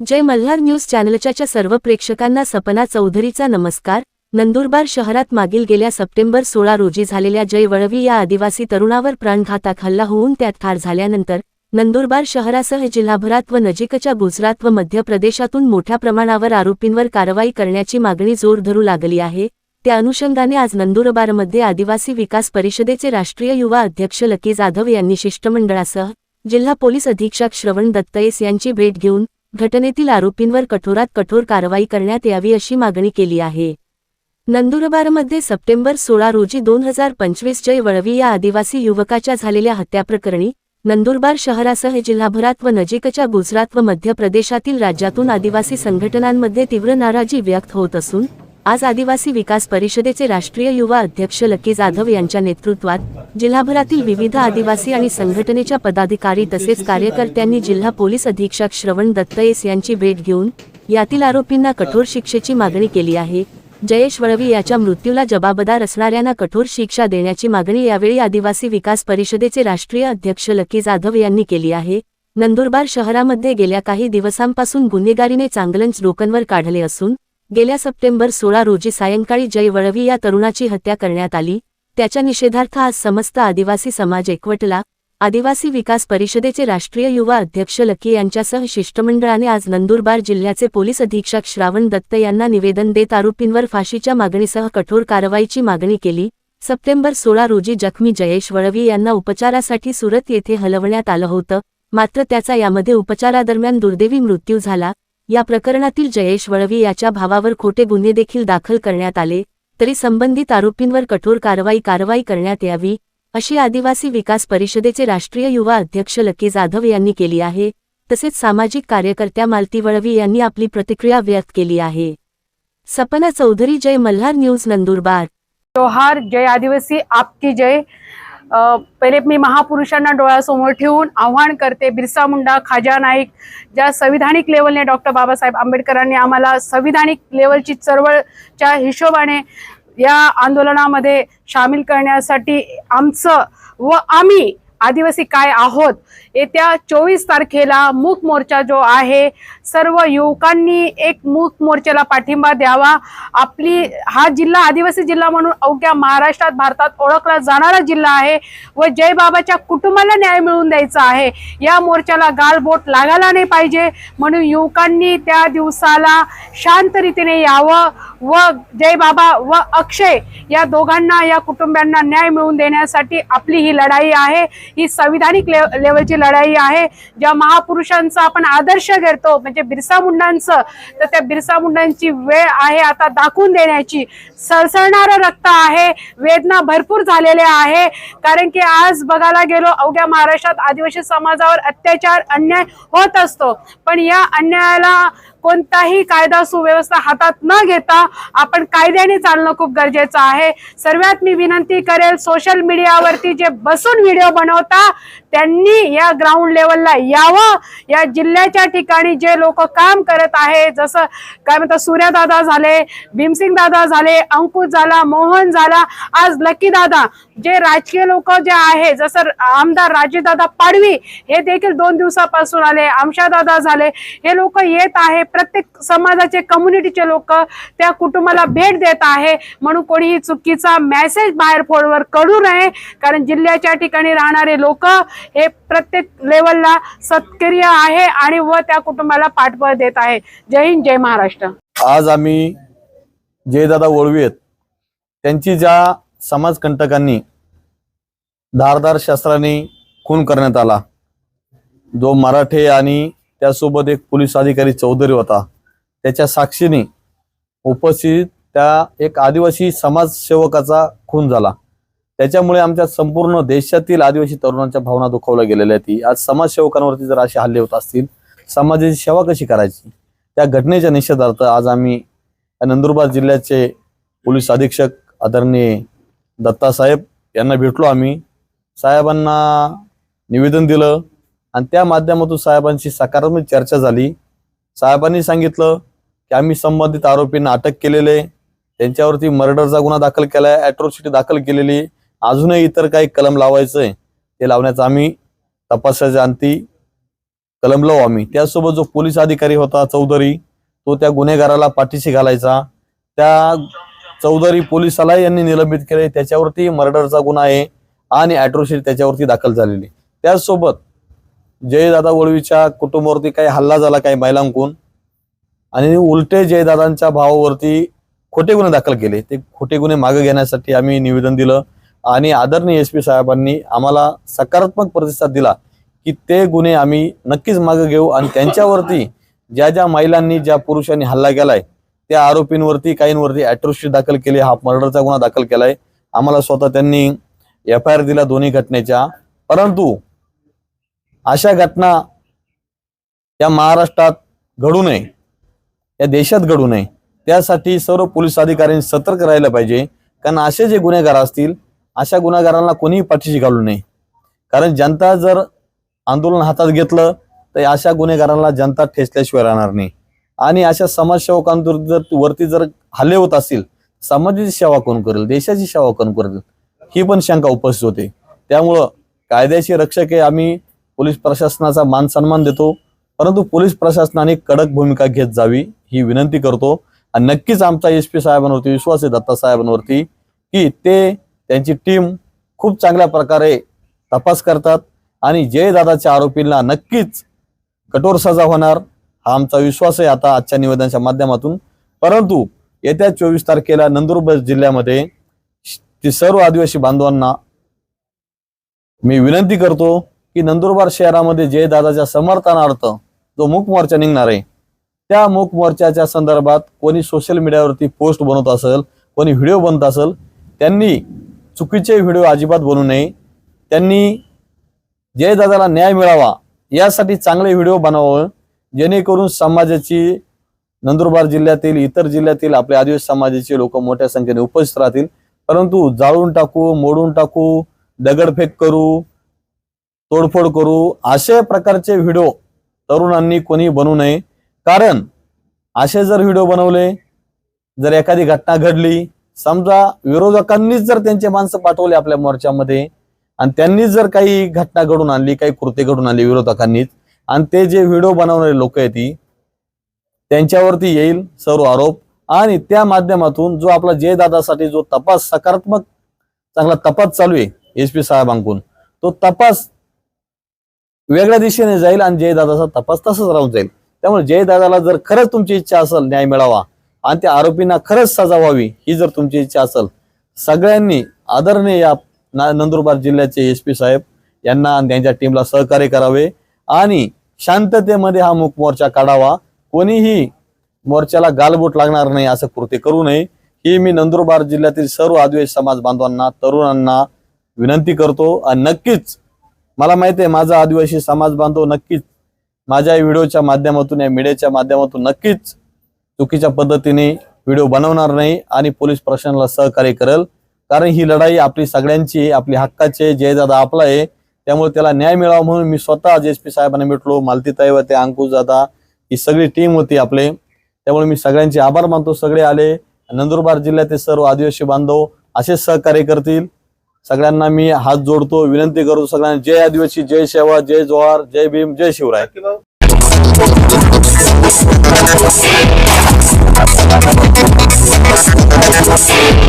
जय Malhar news चॅनलच्या सर्व प्रेक्षकांना सपना चौधरीचा नमस्कार. नंदुरबार शहरात मागील गेल्या सप्टेंबर सोळा रोजी झालेल्या जय वळवी या आदिवासी तरुणावर प्राणघाताक हल्ला होऊन त्यात ठार झाल्यानंतर नंदुरबार शहरासह जिल्हाभरात व नजीकच्या गुजरात व मध्य प्रदेशातून मोठ्या प्रमाणावर आरोपींवर कारवाई करण्याची मागणी जोर धरू लागली आहे. त्या अनुषंगाने आज नंदुरबारमध्ये आदिवासी विकास परिषदेचे राष्ट्रीय युवा अध्यक्ष लकी जाधव यांनी शिष्टमंडळासह जिल्हा पोलीस अधीक्षक श्रवण दत्तयेस यांची भेट घेऊन घटनेतील आरोपींवर कठोरात कठोर कारवाई करण्यात यावी अशी मागणी केली आहे. नंदुरबारमध्ये सप्टेंबर सोळा रोजी दोन हजार पंचवीस जय वळवी या आदिवासी युवकाच्या झालेल्या हत्याप्रकरणी नंदुरबार शहरासह जिल्हाभरात व नजीकच्या गुजरात व मध्य प्रदेशातील राज्यातून आदिवासी संघटनांमध्ये तीव्र नाराजी व्यक्त होत असून आज आदिवासी विकास परिषदेचे राष्ट्रीय युवा अध्यक्ष लकी जाधव यांच्या नेतृत्वात जिल्हाभरातील विविध आदिवासी आणि संघटनेच्या पदाधिकारी तसेच कार्यकर्त्यांनी जिल्हा पोलीस अधीक्षक श्रवण दत्तयेस यांची भेट घेऊन यातील आरोपींना कठोर शिक्षेची मागणी केली आहे. जयेश वळवी याच्या मृत्यूला जबाबदार असणाऱ्यांना कठोर शिक्षा देण्याची मागणी यावेळी आदिवासी विकास परिषदेचे राष्ट्रीय अध्यक्ष लकी जाधव यांनी केली आहे. नंदुरबार शहरामध्ये गेल्या काही दिवसांपासून गुन्हेगारीने चांगलंच डोकंवर काढले असून गेल्या सप्टेंबर सोळा रोजी सायंकाळी जय वळवी या तरुणाची हत्या करण्यात आली. त्याच्या निषेधार्थ आज समस्त आदिवासी समाज एकवटला. आदिवासी विकास परिषदेचे राष्ट्रीय युवा अध्यक्ष लकी यांच्यासह शिष्टमंडळाने आज नंदुरबार जिल्ह्याचे पोलीस अधीक्षक श्रावण दत्त यांना निवेदन देत आरोपींवर फाशीच्या मागणीसह कठोर कारवाईची मागणी केली. सप्टेंबर सोळा रोजी जखमी जयेश वळवी यांना उपचारासाठी सुरत येथे हलवण्यात आलं होतं. मात्र त्याचा यामध्ये उपचारादरम्यान दुर्दैवी मृत्यू झाला. या प्रकरणातील जयेश वळवी याच्या भावावर खोटे गुन्हे देखील दाखल करण्यात आले तरी संबंधित आरोपींवर कठोर कारवाई कारवाई करण्यात यावी अशी आदिवासी विकास परिषदेचे राष्ट्रीय युवा अध्यक्ष लकी जाधव यांनी केली आहे तसेच सामाजिक कार्यकर्त्या मालती वळवी यांनी आपली प्रतिक्रिया व्यक्त केली आहे. सपना चौधरी जय मल्हार न्यूज नंदुरबार. जोहार जय आदिवासी आपकी जय. पहिले मी महापुरुषांना डोळ्यासमोर ठेवून आव्हान करते. बिरसा मुंडा खाजा नाईक ज्या संविधानिक लेवलने डॉक्टर बाबासाहेब आंबेडकरांनी आम्हाला संविधानिक लेवलची चळवळच्या हिशोबाने या आंदोलनामध्ये सामील करण्यासाठी आमचं व आम्ही आदिवासी काय आहोत? येत्या चोवीस तारखेला मूक मोर्चा जो आहे सर्व युवकांनी एक मूक मोर्चाला पाठिंबा द्यावा. आपली हा जिल्हा आदिवासी जिल्हा म्हणून अवघ्या महाराष्ट्रात भारतात ओळखला जाणारा जिल्हा आहे व जय बाबाच्या कुटुंबाला न्याय मिळवून द्यायचा आहे. या मोर्चाला गालबोट लागायला नाही पाहिजे. म्हणून युवकांनी त्या दिवसाला शांत रीतीने यावं व जय बाबा व अक्षय या दोघांना या कुटुंबियांना न्याय मिळवून देण्यासाठी आपली ही लढाई आहे. ही संविधानिक लेव लेवलची लढाई आहे. ज्या महापुरुषांचा आपण आदर्श घेतो म्हणजे बिरसा मुंडांचं तर त्या बिरसा मुंडांची वेळ आहे आता दाखवून देण्याची. सळसळणारं रक्त आहे वेदना भरपूर झालेल्या आहे. कारण की आज बघायला गेलो अवघ्या महाराष्ट्रात आदिवासी समाजावर अत्याचार अन्याय होत असतो. पण या अन्यायाला कोणताही कायदा सुव्यवस्था हातात न घेता आपण कायद्याने चालणं खूप गरजेचं आहे. सर्वात मी विनंती करेल सोशल मीडियावरती जे बसून व्हिडिओ बनवता त्यांनी या ग्राउंड लेवलला यावं. या जिल्ह्याच्या ठिकाणी जे लोक काम करत आहे जसं काय म्हणतात सूर्यदादा झाले भीमसिंग दादा झाले अंकुश झाला मोहन झाला आज लकी दादा. जे राजकीय लोक जे आहे जसं आमदार राजेदादा पाडवी हे देखील दोन दिवसापासून आले. आमशादादा झाले. हे लोक येत आहे. प्रत्येक समाजाचे कम्युनिटीचे लोक त्या कुटुंबाला भेट देत आहे. म्हणून कोणीही चुकीचा मेसेज बाहेर फोनवर करू नये. कारण जिल्ह्याच्या ठिकाणी राहणारे लोक हे प्रत्येक लेवलला सत्क्रिय आहे आणि व त्या कुटुंबाला पाठबळ देत आहे. जय हिंद जय महाराष्ट्र. आज आम्ही जयदादा वळवी आहेत. त्यांची ज्या समाजकंटकांनी धारदार शस्त्राने खून करण्यात आला जो मराठे आणि त्यासोबत एक पोलीस अधिकारी चौधरी होता त्याच्या साक्षीने उपस्थित त्या एक आदिवासी समाजसेवकाचा खून झाला. त्याच्यामुळे आमच्या संपूर्ण देशातील आदिवासी तरुणांच्या भावना दुखावल्या गेलेल्या आहेत. आज समाजसेवकांवरती जर असे हल्ले होत असतील समाजाची सेवा कशी करायची? त्या घटनेच्या निषेधार्थ आज आम्ही नंदुरबार जिल्ह्याचे पोलीस अधीक्षक आदरणीय दत्तासाहेब यांना भेटलो आम्ही. साहेबांना निवेदन दिलं आणि त्या माध्यमातून साहेबांशी सकारात्मक चर्चा झाली. साहेबांनी सांगितलं की आम्ही संबंधित आरोपींना अटक केलेले त्यांच्यावरती मर्डरचा गुन्हा दाखल केलाय अॅट्रॉसिटी दाखल केलेली अजूनही इतर काही कलम लावायचंय ते लावण्याचा आम्ही तपासाच्या अंती कलम लावू आम्ही. त्यासोबत जो पोलीस अधिकारी होता चौधरी तो त्या गुन्हेगाराला पाठीशी घालायचा. त्या चौधरी पोलिसाला यांनी निलंबित केले त्याच्यावरती मर्डरचा गुन्हा आहे आणि अॅट्रोसिटी त्याच्यावरती दाखल झालेली त्याचसोबत जयदादा वळवीच्या कुटुंबावरती काही हल्ला झाला काही महिलांकून आणि उलटे जयदादांच्या भावावरती खोटे गुन्हे दाखल केले. ते खोटे गुन्हे मागे घेण्यासाठी आम्ही निवेदन दिलं. आणि आदरणीय एस पी साहेबांनी आम्हाला सकारात्मक प्रतिसाद दिला की ते गुन्हे आम्ही नक्कीच मागे घेऊ आणि त्यांच्यावरती ज्या ज्या महिलांनी ज्या पुरुषांनी हल्ला केलाय त्या आरोपींवरती काहींवरती अॅट्रोसिटी दाखल केली हा मर्डरचा गुन्हा दाखल केलाय. आम्हाला स्वतः त्यांनी एफ आय आर दिला दोन्ही घटनेच्या. परंतु अशा घटना या महाराष्ट्रात घडू नये या देशात घडू नये त्यासाठी सर्व पोलीस अधिकाऱ्यांनी सतर्क राहिलं पाहिजे. कारण असे जे गुन्हेगार असतील अशा गुन्हेगारांना कोणीही पाठीशी घालू नये. कारण जनता जर आंदोलन हातात घेतलं तर अशा गुन्हेगारांना जनता ठेचल्याशिवाय राहणार नाही. आणि अशा समाजसेवकांवर जर वरती जर हल्ले होत असतील समाजाची सेवा कोण करेल देशाची सेवा कोण करेल ही पण शंका उपस्थित होते. त्यामुळं कायद्याचे रक्षक हे आम्ही पोलीस प्रशासनाचा मान सन्मान देतो. परंतु पोलीस प्रशासनाने कडक भूमिका घेत जावी ही विनंती करतो. आणि नक्कीच आमचा एस पी साहेबांवरती विश्वास आहे दत्ता साहेबांवरती की ते त्यांची टीम खूप चांगल्या प्रकारे तपास करतात आणि जयदादाच्या आरोपींना नक्कीच कठोर सजा होणार हा आमचा विश्वास आहे आता आजच्या निवेदनाच्या माध्यमातून. परंतु येत्या चोवीस तारखेला नंदुरबार जिल्ह्यामध्ये ती सर्व आदिवासी बांधवांना मी विनंती करतो की नंदुरबार शहरामध्ये जयदादाच्या समर्थनार्थ जो मूक मोर्चा निघणार आहे त्या मूक मोर्चाच्या संदर्भात कोणी सोशल मीडियावरती पोस्ट बनवत असेल कोणी व्हिडिओ बनत असेल त्यांनी चुकीचे व्हिडिओ अजिबात बनू नये. त्यांनी जयदादाला न्याय मिळावा यासाठी चांगले व्हिडिओ बनावं जेणेकरून समाजाची नंदुरबार जिल्ह्यातील इतर जिल्ह्यातील आपल्या आदिवासी समाजाचे लोक मोठ्या संख्येने उपस्थित राहतील. परंतु जाळून टाकू मोडून टाकू दगडफेक करू तोडफोड करू अशा प्रकारचे व्हिडिओ तरुणांनी कोणी बनवू नये. कारण असे जर व्हिडिओ बनवले जर एखादी घटना घडली समजा विरोधकांनीच जर त्यांचे माणसं पाठवले आपल्या मोर्चामध्ये आणि त्यांनीच जर काही घटना घडून आणली काही कृत्य घडून आणली विरोधकांनीच आणि ते जे व्हिडिओ बनवणारे लोक आहेत ती त्यांच्यावरती येईल सर्व आरोप आणि त्या माध्यमातून जो आपला जयदादासाठी जो तपास सकारात्मक चांगला तपास चालू आहे एस पी साहेबांकून तो तपास वेगळ्या दिशेने जाईल आणि जयदादाचा तपास तसाच राहून जाईल. त्यामुळे जयदादाला जर खरंच तुमची इच्छा असेल न्याय मिळावा आणि त्या आरोपींना खरंच सजा व्हावी ही जर तुमची इच्छा असेल. सगळ्यांनी आदरणीय या नंदुरबार जिल्ह्याचे एस पी साहेब यांना आणि त्यांच्या टीमला सहकार्य करावे आणि शांततेमध्ये हा मूक मोर्चा काढावा. कोणीही मोर्चाला गालबोट लागणार नाही असं कृती करू नये. ही मी नंदुरबार जिल्ह्यातील सर्व आदिवासी समाज बांधवांना तरुणांना विनंती करतो आणि नक्कीच मला माहिती आहे माझा आदिवासी समाज बांधव नक्कीच माझ्या व्हिडिओच्या माध्यमातून या मीडियाच्या माध्यमातून नक्कीच चुकीच्या पद्धतीने व्हिडिओ बनवणार नाही आणि पोलीस प्रशासनाला सहकार्य करेल. कारण ही लढाई आपली सगळ्यांची आपली हक्काची आहे जयदादा आपला आहे. त्यामुळे त्याला न्याय मिळावा म्हणून मी स्वतः आज एस पी साहेबांना भेटलो मालतीताई होते अंकुश दादा ही सगळी टीम होती आपले. त्यामुळे मी सगळ्यांचे आभार मानतो सगळे आले. नंदुरबार जिल्ह्यातील सर्व आदिवासी बांधव असेच सहकार्य करतील. सगळ्यांना मी हात जोडतो विनंती करतो सगळ्यांना जय आदिवासी जय सेवा जय जोहार जय भीम जय शिवराय. você.